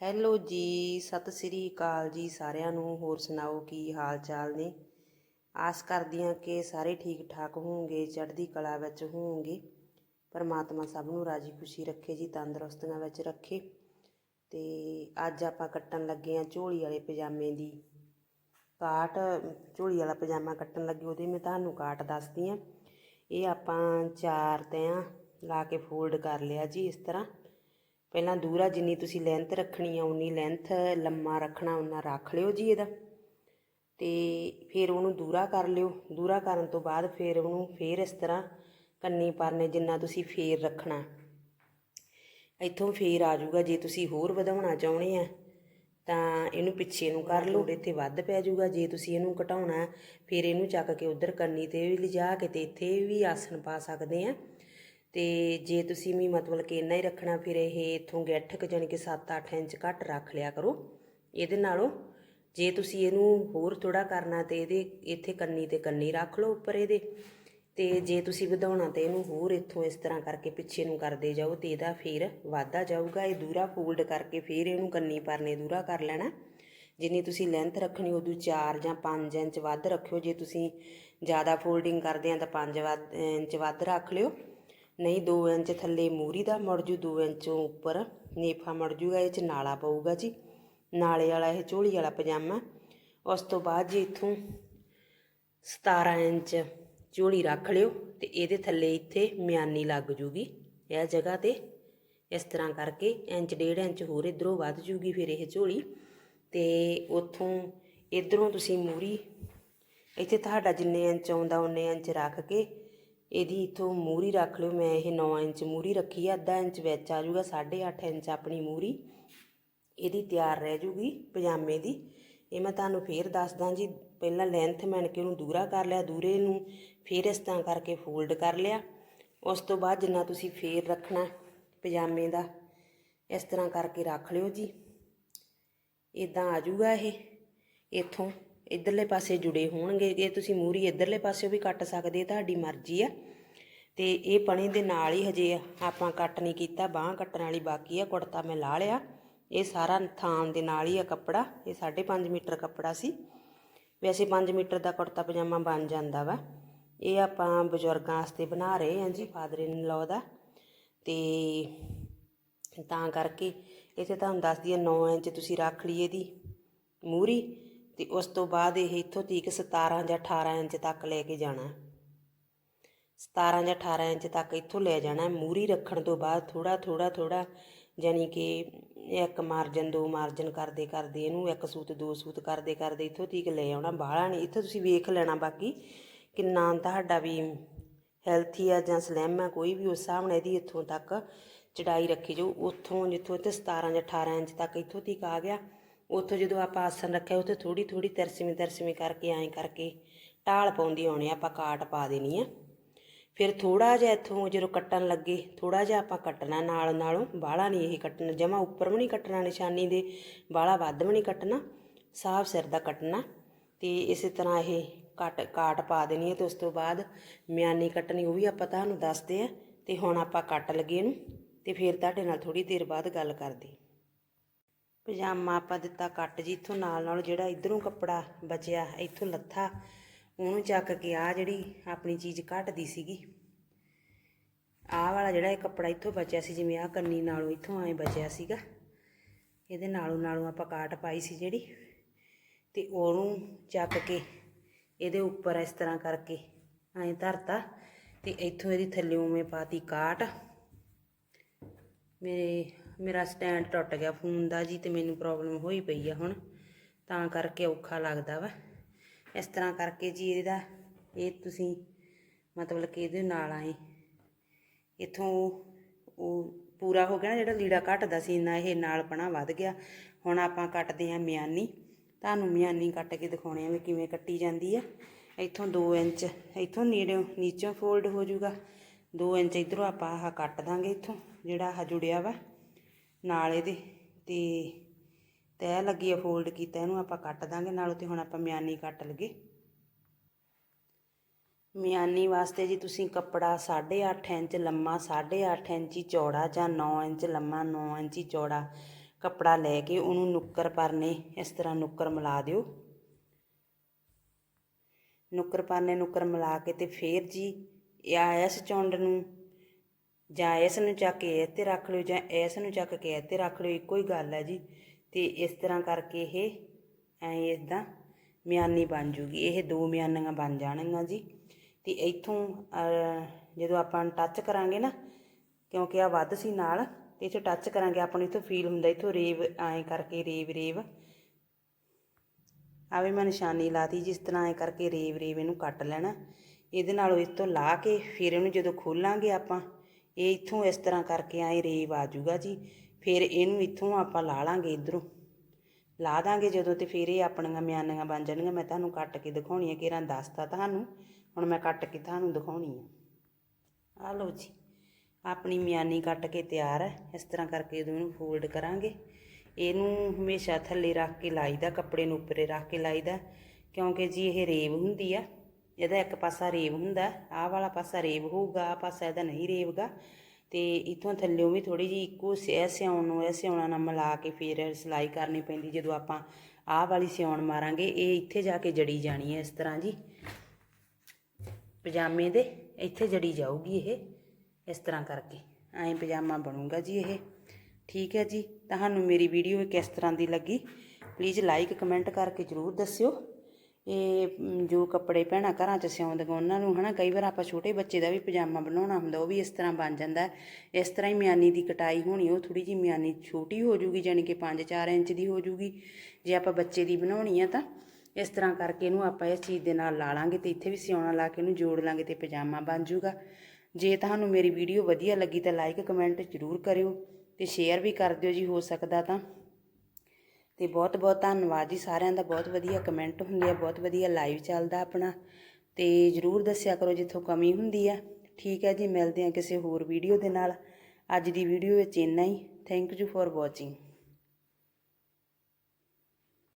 Hello ਜੀ, ਸਤਿ ਸ੍ਰੀ ਅਕਾਲ ਜੀ ਸਾਰਿਆਂ ਨੂੰ, ਹੋਰ ਸੁਣਾਓ ਕੀ ਹਾਲ ਚਾਲ ਨੇ? ਆਸ ਕਰਦੀ ਹਾਂ ਕਿ ਸਾਰੇ ਠੀਕ ਠਾਕ ਹੋਵੋਗੇ ਚੜ੍ਹਦੀ ਕਲਾ ਵਿੱਚ ਹੋਵੋਗੇ ਪਰਮਾਤਮਾ ਸਭ ਨੂੰ ਰਾਜੀ ਖੁਸ਼ੀ ਰੱਖੇ ਜੀ, ਤੰਦਰੁਸਤੀਆਂ ਵਿੱਚ ਰੱਖੇ। ਤੇ ਅੱਜ ਆਪਾਂ ਕੱਟਣ ਲੱਗੇ ਹਾਂ ਝੋਲੀ ਵਾਲੇ ਪਜਾਮੇ ਦੀ ਕਾਟ। ਝੋਲੀ ਵਾਲਾ ਪਜਾਮਾ ਕੱਟਣ ਲੱਗੇ, ਉਹਦੇ ਮੈਂ ਤੁਹਾਨੂੰ ਕਾਟ ਦੱਸਦੀ ਹਾਂ। ਇਹ ਆਪਾਂ ਚਾਰ ਤਿਆਂ ਲਾ ਕੇ ਫੋਲਡ ਕਰ ਲਿਆ ਜੀ ਇਸ ਤਰ੍ਹਾਂ। ਪਹਿਲਾਂ ਦੂਰਾ ਜਿੰਨੀ ਤੁਸੀਂ ਲੈਂਥ ਰੱਖਣੀ ਆ, ਉਨੀ ਲੈਂਥ ਲੰਮਾ ਰੱਖਣਾ, ਉਨਾ ਰੱਖ ਲਿਓ ਜੀ ਇਹਦਾ। ਤੇ ਫਿਰ ਉਹਨੂੰ ਦੂਰਾ ਕਰ ਲਿਓ। ਦੂਰਾ ਕਰਨ ਤੋਂ ਬਾਅਦ ਫਿਰ ਉਹਨੂੰ ਫੇਰ ਇਸ ਤਰ੍ਹਾਂ ਕੰਨੀ ਪਰਨੇ ਜਿੰਨਾ ਤੁਸੀਂ ਫੇਰ ਰੱਖਣਾ। ਇੱਥੋਂ ਫੇਰ ਆ ਜਾਊਗਾ, ਜੇ ਤੁਸੀਂ ਹੋਰ ਵਧਾਉਣਾ ਚਾਹੁੰਦੇ ਆ, ਤਾਂ ਇਹਨੂੰ ਪਿੱਛੇ ਨੂੰ ਕਰ ਲਓ ਇੱਥੇ ਵੱਧ ਪੈ ਜਾਊਗਾ। ਜੇ ਤੁਸੀਂ ਇਹਨੂੰ ਘਟਾਉਣਾ, ਫਿਰ ਇਹਨੂੰ ਚੱਕ ਕੇ ਉਧਰ ਕੰਨੀ ਤੇ ਵੀ ਲਿਜਾ ਕੇ ਤੇ ਇੱਥੇ ਵੀ ਆਸਣ ਪਾ ਸਕਦੇ ਆ। ਤੇ ਜੇ ਤੁਸੀਂ ਵੀ ਮਤਲਬ ਕਿ ਇੰਨਾ ਹੀ ਰੱਖਣਾ, ਫਿਰ ਇਹ ਇਥੋਂ ਗੱਠਕ ਜਾਣੀ ਕਿ 7-8 ਇੰਚ ਘੱਟ ਰੱਖ ਲਿਆ ਕਰੋ। ਇਹਦੇ ਨਾਲੋਂ ਜੇ ਤੁਸੀਂ ਇਹਨੂੰ ਹੋਰ ਥੋੜਾ ਕਰਨਾ ਤੇ ਇਹਦੇ, ਇੱਥੇ ਕੰਨੀ ਤੇ ਕੰਨੀ ਰੱਖ ਲਓ ਉੱਪਰ ਇਹਦੇ। ਤੇ ਜੇ ਤੁਸੀਂ ਵਧਾਉਣਾ ਤੇ ਇਹਨੂੰ ਹੋਰ ਇੱਥੋਂ ਇਸ ਤਰ੍ਹਾਂ ਕਰਕੇ ਪਿੱਛੇ ਨੂੰ ਕਰਦੇ ਜਾਓ ਤੇ ਇਹਦਾ ਫਿਰ ਵਾਧਾ ਜਾਊਗਾ। ਇਹ ਦੂਰਾ ਫੋਲਡ ਕਰਕੇ ਫਿਰ ਇਹਨੂੰ ਕੰਨੀ ਪਰਨੇ ਦੂਰਾ ਕਰ ਲੈਣਾ। ਜਿੰਨੀ ਤੁਸੀਂ ਲੈਂਥ ਰੱਖਣੀ, ਉਦੋਂ 4 ਜਾਂ 5 ਇੰਚ ਵੱਧ ਰੱਖਿਓ। ਜੇ ਤੁਸੀਂ ਜ਼ਿਆਦਾ ਫੋਲਡਿੰਗ ਕਰਦੇ ਆ ਤਾਂ 5 ਵੱਧ, ਇੰਚ ਵੱਧ ਰੱਖ ਲਿਓ। ਨਹੀਂ 2 ਇੰਚ ਥੱਲੇ ਮੂਰੀ ਦਾ ਮੁੜ ਜੂ 2 ਇੰਚੋਂ ਉੱਪਰ ਨੇਫਾ ਮੜ ਜੂਗਾ, ਇਹ ਚ ਨਾਲਾ ਪਊਗਾ ਜੀ। ਨਾਲੇ ਵਾਲਾ ਇਹ ਝੋਲੀ ਵਾਲਾ ਪਜਾਮਾ। ਉਸ ਤੋਂ ਬਾਅਦ ਜੀ ਇੱਥੋਂ 17 ਇੰਚ ਝੋਲੀ ਰੱਖ ਲਿਓ ਤੇ ਇਹਦੇ ਥੱਲੇ ਇੱਥੇ ਮਿਆਨੀ ਲੱਗ ਜੂਗੀ। ਇਹ ਜਗ੍ਹਾ ਤੇ ਇਸ ਤਰ੍ਹਾਂ ਕਰਕੇ ਇੰਚ, ਡੇਢ ਇੰਚ ਹੋਰ ਇਧਰੋਂ ਵੱਧ ਜੂਗੀ ਫਿਰ ਇਹ ਝੋਲੀ। ਤੇ ਉੱਥੋਂ ਇਧਰੋਂ ਤੁਸੀਂ ਮੂਰੀ, ਇੱਥੇ ਤੁਹਾਡਾ ਜਿੰਨੇ ਇੰਚ ਆਉਂਦਾ, ਉਨੇ ਇੰਚ ਰੱਖ ਕੇ ਇਹਦੀ ਇਥੋਂ ਮੂਰੀ ਰੱਖ ਲਿਓ, ਮੈਂ ਇਹ 9 ਇੰਚ ਮੂਰੀ ਰੱਖੀ ਆ, ਅੱਧਾ ਇੰਚ ਵਿੱਚ ਆ ਜਾਊਗਾ 8.5 ਇੰਚ ਆਪਣੀ ਮੂਰੀ। ਇਹਦੀ ਤਿਆਰ ਰਹਿ ਜੂਗੀ ਪਜਾਮੇ ਦੀ। ਇਹ ਮੈਂ ਤੁਹਾਨੂੰ ਫੇਰ ਦੱਸਦਾ ਜੀ, ਪਹਿਲਾਂ ਲੈਂਥ ਮੰਨ ਕੇ ਉਹਨੂੰ ਦੂਰਾ ਕਰ ਲਿਆ, ਦੂਰੇ ਨੂੰ ਫੇਰ ਇਸ ਤਰ੍ਹਾਂ ਕਰਕੇ ਫੋਲਡ ਕਰ ਲਿਆ। ਉਸ ਤੋਂ ਬਾਅਦ ਜਿੰਨਾ ਤੁਸੀਂ ਫੇਰ ਰੱਖਣਾ ਪਜਾਮੇ ਦਾ, ਇਸ ਤਰ੍ਹਾਂ ਕਰਕੇ ਰੱਖ ਲਿਓ ਜੀ। ਇਦਾਂ ਆ ਜਾਊਗਾ ਇਹ, ਇਥੋਂ ਇਧਰਲੇ ਪਾਸੇ ਜੁੜੇ ਹੋਣਗੇ, ਜੇ ਤੁਸੀਂ ਮੂਰੀ ਇਧਰਲੇ ਪਾਸੇ ਵੀ ਕੱਟ ਸਕਦੇ, ਤੁਹਾਡੀ ਮਰਜ਼ੀ ਆ। ਤੇ ਇਹ ਪਣੇ ਦੇ ਨਾਲ ਹੀ ਹਜੇ ਆਪਾਂ ਕੱਟ ਨਹੀਂ ਕੀਤਾ, ਬਾਹ ਕੱਟਣ ਵਾਲੀ ਬਾਕੀ ਆ, ਕੁੜਤਾ ਮੈਂ ਲਾ ਲਿਆ। ਇਹ ਸਾਰਾ ਥਾਨ ਦੇ ਨਾਲ ਹੀ ਆ ਕੱਪੜਾ, ਇਹ 5.5 ਮੀਟਰ ਕੱਪੜਾ ਸੀ। ਵੈਸੇ 5 ਮੀਟਰ ਦਾ ਕੁੜਤਾ ਪਜਾਮਾ ਬਣ ਜਾਂਦਾ ਵਾ। ਇਹ ਆਪਾਂ ਬਜ਼ੁਰਗਾਂ ਵਾਸਤੇ ਬਣਾ ਰਹੇ ਹਾਂ ਜੀ, ਫਾਦਰ ਇਨ ਲਾਅ ਦਾ। ਤੇ ਤਾਂ ਕਰਕੇ, ਇੱਥੇ ਤੁਹਾਨੂੰ ਦੱਸਦੀ ਆ 9 ਇੰਚ ਤੁਸੀਂ ਰੱਖ ਲਈ ਇਹਦੀ ਮੂਰੀ। ਤੇ ਉਸ ਤੋਂ ਬਾਅਦ ਇਹ ਇੱਥੋਂ ਤੀਕ 17 ਜਾਂ 18 ਇੰਚ ਤੱਕ ਲੈ ਕੇ ਜਾਣਾ। 17 ਜਾਂ 18 ਇੰਚ ਤੱਕ ਇੱਥੋਂ ਲੈ ਜਾਣਾ। ਮੂਰੀ ਰੱਖਣ ਤੋਂ ਬਾਅਦ ਥੋੜਾ ਥੋੜਾ ਥੋੜਾ ਯਾਨੀ ਕਿ ਇੱਕ ਮਾਰਜਨ ਦੋ ਮਾਰਜਨ ਕਰਦੇ ਕਰਦੇ ਇਹਨੂੰ ਇੱਕ ਸੂਤ, ਦੋ ਸੂਤ ਕਰਦੇ ਕਰਦੇ ਇੱਥੋਂ ਤੀਕ ਲੈ ਆਉਣਾ। ਬਾਹਲਾ ਨਹੀਂ, ਇੱਥੇ ਤੁਸੀਂ ਵੇਖ ਲੈਣਾ ਬਾਕੀ ਕਿੰਨਾ ਤੁਹਾਡਾ ਵੀ ਹੈਲਥੀ ਆ ਜਾਂ ਸਲਿਮ ਆ, ਕੋਈ ਵੀ ਉਸ ਹਿਸਾਬ ਨਾਲ ਇਹਦੀ ਇੱਥੋਂ ਤੱਕ ਚੜਾਈ ਰੱਖੀ ਜਾਓ ਉੱਥੋਂ ਜਿੱਥੋਂ ਇੱਥੇ 17 ਜਾਂ 18 ਇੰਚ ਤੱਕ ਇੱਥੋਂ ਤੀਕ ਆ ਗਿਆ। ਉੱਥੋਂ ਜਦੋਂ ਆਪਾਂ ਆਸਣ ਰੱਖਿਆ, ਉੱਥੇ ਥੋੜੀ ਥੋੜੀ ਤਰਸਮੀ ਤਰਸਮੀ ਕਰਕੇ, ਐਂ ਕਰਕੇ ਢਾਲ ਪਾਉਂਦੀ ਆਉਣੀ ਆਪਾਂ ਕਾਟ ਪਾ ਦੇਣੀ ਆ। ਫਿਰ ਥੋੜਾ ਜਿਹਾ ਇੱਥੋਂ ਜਦੋਂ ਕੱਟਣ ਲੱਗੇ ਥੋੜਾ ਜਿਹਾ ਆਪਾਂ ਕੱਟਣਾ ਨਾਲ ਨਾਲੋਂ, ਬਾਹਲਾ ਨਹੀਂ ਇਹ ਕੱਟਣਾ, ਜਮਾ ਉੱਪਰ ਵੀ ਨਹੀਂ ਕੱਟਣਾ, ਨਿਸ਼ਾਨੀ ਦੇ ਬਾਹਲਾ ਵੱਧ ਵੀ ਨਹੀਂ ਕੱਟਣਾ, ਸਾਫ਼ ਸਿਰ ਦਾ ਕੱਟਣਾ। ਤੇ ਇਸੇ ਤਰ੍ਹਾਂ ਇਹ ਕੱਟ, ਕਾਟ ਪਾ ਦੇਣੀ ਹੈ ਤੇ ਉਸ ਤੋਂ ਬਾਅਦ ਮਿਆਨੀ ਕੱਟਣੀ, ਉਹ ਵੀ ਆਪਾਂ ਤੁਹਾਨੂੰ ਦੱਸਦੇ ਆ। ਤੇ ਹੁਣ ਆਪਾਂ ਕੱਟ ਲਗੇ ਇਹਨੂੰ, ਤੇ ਫਿਰ ਤੁਹਾਡੇ ਨਾਲ ਥੋੜੀ ਦੇਰ ਬਾਅਦ ਗੱਲ ਕਰਦੇ। ਪਜਾਮਾ ਆਪਾਂ ਦਿੱਤਾ ਕੱਟ ਜੀ, ਇੱਥੋਂ ਨਾਲ ਨਾਲ ਜਿਹੜਾ ਇਧਰੋਂ ਕੱਪੜਾ ਬਚਿਆ, ਇੱਥੋਂ ਲੱਥਾ, ਉਹਨੂੰ ਚੱਕ ਕੇ ਆ ਜਿਹੜੀ ਆਪਣੀ ਚੀਜ਼ ਘਟਦੀ ਸੀਗੀ। ਆਹ ਵਾਲਾ ਜਿਹੜਾ ਇਹ ਕੱਪੜਾ ਇੱਥੋਂ ਬਚਿਆ ਸੀ, ਜਿਵੇਂ ਆਹ ਕੰਨੀ ਨਾਲੋਂ ਇੱਥੋਂ ਐ ਬਚਿਆ ਸੀਗਾ। ਇਹਦੇ ਨਾਲੋਂ ਨਾਲੋਂ ਆਪਾਂ ਕਾਟ ਪਾਈ ਸੀ ਜਿਹੜੀ, ਤੇ ਉਹਨੂੰ ਚੱਕ ਕੇ ਇਹਦੇ ਉੱਪਰ ਇਸ ਤਰ੍ਹਾਂ ਕਰਕੇ ਐਂ ਧਰਤਾ, ਤੇ ਇੱਥੋਂ ਇਹਦੀ ਥੱਲੇੋਂ ਮੈਂ ਪਾਤੀ ਕਾਟ। ਮੇਰੇ ਮੇਰਾ ਸਟੈਂਡ ਟੁੱਟ ਗਿਆ ਫੋਨ ਦਾ ਜੀ ਤੇ ਮੈਨੂੰ ਪ੍ਰੋਬਲਮ ਹੋਈ ਪਈ ਆ ਹੁਣ। ਤਾਂ ਕਰਕੇ ਔਖਾ ਲੱਗਦਾ ਵਾ। ਇਸ ਤਰ੍ਹਾਂ ਕਰਕੇ ਜੀ ਇਹਦਾ, ਇਹ ਤੁਸੀਂ ਮਤਲਬ ਕਿ ਇਹਦੇ ਨਾਲ ਆਏ। ਇਥੋਂ ਉਹ ਪੂਰਾ ਹੋ ਗਿਆ ਨਾ ਜਿਹੜਾ ਲੀੜਾ ਘਟਦਾ ਸੀ ਇੰਨਾ, ਇਹ ਨਾਲ ਪਣਾ ਵੱਧ ਗਿਆ। ਹੁਣ ਆਪਾਂ ਕੱਟਦੇ ਹਾਂ ਮਿਆਨੀ। ਤੁਹਾਨੂੰ ਮਿਆਨੀ ਕੱਟ ਕੇ ਦਿਖਾਉਣੇ ਆ ਵੀ ਕਿਵੇਂ ਕੱਟੀ ਜਾਂਦੀ ਆ। ਇੱਥੋਂ 2 ਇੰਚ, ਇੱਥੋਂ ਨੇੜਿਓਂ ਨੀਚੋਂ ਫੋਲਡ ਹੋ ਜਾਊਗਾ। 2 ਇੰਚ ਇਧਰੋਂ ਆਪਾਂ ਆਹ ਕੱਟ ਦਾਂਗੇ ਇੱਥੋਂ, ਜਿਹੜਾ ਆਹ ਜੁੜਿਆ ਵਾ। ਨਾਲ ਇਹਦੇ ਤੇ ਤੈ ਲੱਗੀ ਆ ਫੋਲਡ ਕੀਤਾ, ਇਹਨੂੰ ਆਪਾਂ ਕੱਟ ਦਾਂਗੇ ਨਾਲ ਤੇ ਹੁਣ ਆਪਾਂ ਮਿਆਨੀ ਕੱਟ ਲਗੇ ਮਿਆਨੀ ਵਾਸਤੇ ਜੀ ਤੁਸੀਂ ਕੱਪੜਾ 8.5 ਇੰਚ ਲੰਮਾ 8.5 ਇੰਚੀ ਚੌੜਾ ਜਾਂ 9 ਇੰਚ ਲੰਮਾ 9 ਇੰਚੀ ਚੌੜਾ ਕੱਪੜਾ ਲੈ ਕੇ ਉਹਨੂੰ ਨੁੱਕਰ ਪਰਨੇ ਇਸ ਤਰ੍ਹਾਂ ਨੁੱਕਰ ਮਿਲਾ ਦਿਓ। ਨੁੱਕਰ ਪਰਨੇ ਨੁੱਕਰ ਮਿਲਾ ਕੇ ਤੇ ਫੇਰ ਜੀ ਆਇਆ ਇਸ ਚੌਂਡ ਨੂੰ ਜਾਂ ਇਸ ਨੂੰ ਚੱਕ ਕੇ ਇਹ ਤੇ ਰੱਖ ਲਿਓ ਜਾਂ ਇਸ ਨੂੰ ਚੱਕ ਕੇ ਇਹ ਤੇ ਰੱਖ ਲਿਓ, ਇੱਕੋ ਹੀ ਗੱਲ ਹੈ ਜੀ। ਤੇ ਇਸ ਤਰ੍ਹਾਂ ਕਰਕੇ ਇਹ ਐਂ ਇਦਾਂ ਮਿਆਨੀ ਬਣ ਜੂਗੀ। ਇਹ ਦੋ ਮਿਆਨੀਆਂ ਬਣ ਜਾਣਗੀਆਂ ਜੀ। ਤੇ ਇੱਥੋਂ ਜਦੋਂ ਆਪਾਂ ਟੱਚ ਕਰਾਂਗੇ ਨਾ, ਕਿਉਂਕਿ ਆ ਵੱਧ ਸੀ ਨਾਲ, ਤੇ ਇੱਥੇ ਟੱਚ ਕਰਾਂਗੇ, ਆਪਾਂ ਨੂੰ ਇੱਥੋਂ ਫੀਲ ਹੁੰਦਾ, ਇੱਥੋਂ ਰੇਵ ਐਂ ਕਰਕੇ, ਰੇਵ ਰੇਵ। ਆਵੇ ਮੈਂ ਨਿਸ਼ਾਨੀ ਲਾਤੀ, ਜਿਸ ਤਰ੍ਹਾਂ ਐ ਕਰਕੇ ਰੇਵ ਰੇਵ ਇਹਨੂੰ ਕੱਟ ਲੈਣਾ। ਇਹਦੇ ਨਾਲੋਂ ਇਸ ਤੋਂ ਲਾ ਕੇ ਫਿਰ ਇਹਨੂੰ ਜਦੋਂ ਖੋਲਾਂਗੇ ਆਪਾਂ ਇਹ ਇੱਥੋਂ ਇਸ ਤਰ੍ਹਾਂ ਕਰਕੇ ਐ ਰੇਵ ਆ ਜਾਊਗਾ ਜੀ। ਫਿਰ ਇਹਨੂੰ ਇੱਥੋਂ ਆਪਾਂ ਲਾ ਲਾਂਗੇ ਇਧਰੋਂ। ਲਾ ਦਾਂਗੇ ਜਦੋਂ ਤੇ ਫਿਰ ਇਹ ਆਪਣੀਆਂ ਮਿਆਨੀਆਂ ਬਣ ਜਾਣਗੀਆਂ। ਮੈਂ ਤੁਹਾਨੂੰ ਕੱਟ ਕੇ ਦਿਖਾਉਣੀ ਹੈ ਕਿਰਾਂ ਦੱਸਤਾ ਤੁਹਾਨੂੰ। ਹੁਣ ਮੈਂ ਕੱਟ ਕੇ ਤੁਹਾਨੂੰ ਦਿਖਾਉਣੀ ਹੈ ਆ ਲਓ ਜੀ, ਆਪਣੀ ਮਿਆਨੀ ਕੱਟ ਕੇ ਤਿਆਰ ਹੈ ਇਸ ਤਰ੍ਹਾਂ ਕਰਕੇ ਇਹਨੂੰ ਫੋਲਡ ਕਰਾਂਗੇ। ਇਹਨੂੰ ਹਮੇਸ਼ਾ ਥੱਲੇ ਰੱਖ ਕੇ ਲਾਈਦਾ, ਕੱਪੜੇ ਨੂੰ ਉੱਪਰੇ ਰੱਖ ਕੇ ਲਾਈਦਾ। ਕਿਉਂਕਿ ਜੀ ਇਹ ਰੇਵ ਹੁੰਦੀ ਆ। ਇਹਦਾ ਇੱਕ ਪਾਸਾ ਰੇਵ ਹੁੰਦਾ, ਆਹ ਵਾਲਾ ਪਾਸਾ ਰੇਵ ਹੋਊਗਾ, ਆਹ ਪਾਸਾ ਇਹਦਾ ਨਹੀਂ ਰੇਵਗਾ। ਤੇ ਇਥੋਂ ਥੱਲਿਓਂ ਵੀ ਥੋੜੀ ਜੀ ਇੱਕੋ ਇਹ ਸਿਆਉਣ ਨੂੰ, ਇਹ ਸਿਆਉਣਾ ਨਾਲ ਮਿਲਾ ਕੇ ਫਿਰ ਸਿਲਾਈ ਕਰਨੀ ਪੈਂਦੀ, ਜਦੋਂ ਆਪਾਂ ਆਹ ਵਾਲੀ ਸਿਆਉਣ ਮਾਰਾਂਗੇ, ਇਹ ਇੱਥੇ ਜਾ ਕੇ ਜੜੀ ਜਾਣੀ ਹੈ ਇਸ ਤਰ੍ਹਾਂ ਜੀ। ਪਜਾਮੇ ਦੇ, ਇੱਥੇ ਜੜੀ ਜਾਊਗੀ ਇਹ, ਇਸ ਤਰ੍ਹਾਂ ਕਰਕੇ। ਐਂ ਪਜਾਮਾ ਬਣੂਗਾ ਜੀ ਇਹ। ਠੀਕ ਹੈ ਜੀ, ਤੁਹਾਨੂੰ ਮੇਰੀ ਵੀਡੀਓ ਕਿਸ ਤਰ੍ਹਾਂ ਦੀ ਲੱਗੀ ਪਲੀਜ਼ ਲਾਈਕ ਕਮੈਂਟ ਕਰਕੇ ਜ਼ਰੂਰ ਦੱਸਿਓ। ਇਹ ਜੋ ਕੱਪੜੇ ਭੈਣਾਂ ਘਰਾਂ 'ਚ ਸਿਉਂਦੀਆਂ ਉਹਨਾਂ ਨੂੰ, ਹਨਾ, ਕਈ ਵਾਰ ਆਪਾਂ ਛੋਟੇ ਬੱਚੇ ਦਾ ਵੀ ਪਜਾਮਾ ਬਣਾਉਣਾ ਹੁੰਦਾ, ਉਹ ਵੀ ਇਸ ਤਰ੍ਹਾਂ ਬਣ ਜਾਂਦਾ। ਇਸ ਤਰ੍ਹਾਂ ਹੀ ਮਿਆਨੀ ਦੀ ਕਟਾਈ ਹੋਣੀ, ਉਹ ਥੋੜੀ ਜਿਹੀ ਮਿਆਨੀ ਛੋਟੀ ਹੋ ਜੂਗੀ ਯਾਨੀ ਕਿ 5-4 ਇੰਚ ਦੀ ਹੋ ਜੂਗੀ। ਜੇ ਆਪਾਂ ਬੱਚੇ ਦੀ ਬਣਾਉਣੀ ਆ ਤਾਂ ਇਸ ਤਰ੍ਹਾਂ ਕਰਕੇ ਇਹਨੂੰ ਆਪਾਂ ਇਸ ਚੀਜ਼ ਦੇ ਨਾਲ ਲਾ ਲਾਂਗੇ ਤੇ ਇੱਥੇ ਵੀ ਸਿਉਣਾ ਲਾ ਕੇ ਇਹਨੂੰ ਜੋੜ ਲਾਂਗੇ ਤੇ ਪਜਾਮਾ ਬਣ ਜੂਗਾ। ਜੇ ਤੁਹਾਨੂੰ ਮੇਰੀ ਵੀਡੀਓ ਵਧੀਆ ਲੱਗੀ ਤਾਂ ਲਾਈਕ ਕਮੈਂਟ ਜ਼ਰੂਰ ਕਰਿਓ ਤੇ ਸ਼ੇਅਰ ਵੀ ਕਰ ਦਿਓ ਜੀ, ਹੋ ਸਕਦਾ ਤਾਂ। ਅਤੇ ਬਹੁਤ ਬਹੁਤ ਧੰਨਵਾਦ ਜੀ ਸਾਰਿਆਂ ਦਾ, ਬਹੁਤ ਵਧੀਆ ਕਮੈਂਟ ਹੁੰਦੇ ਆ, ਬਹੁਤ ਵਧੀਆ ਲਾਈਵ ਚੱਲਦਾ ਆਪਣਾ ਅਤੇ ਜਰੂਰ ਦੱਸਿਆ ਕਰੋ ਜਿੱਥੋਂ ਕਮੀ ਹੁੰਦੀ ਆ। ਠੀਕ ਹੈ ਜੀ, ਮਿਲਦੇ ਆ ਕਿਸੇ ਹੋਰ ਵੀਡੀਓ ਦੇ ਨਾਲ। ਅੱਜ ਦੀ ਵੀਡੀਓ ਵਿੱਚ ਇੰਨਾ ਹੀ। Thank you for watching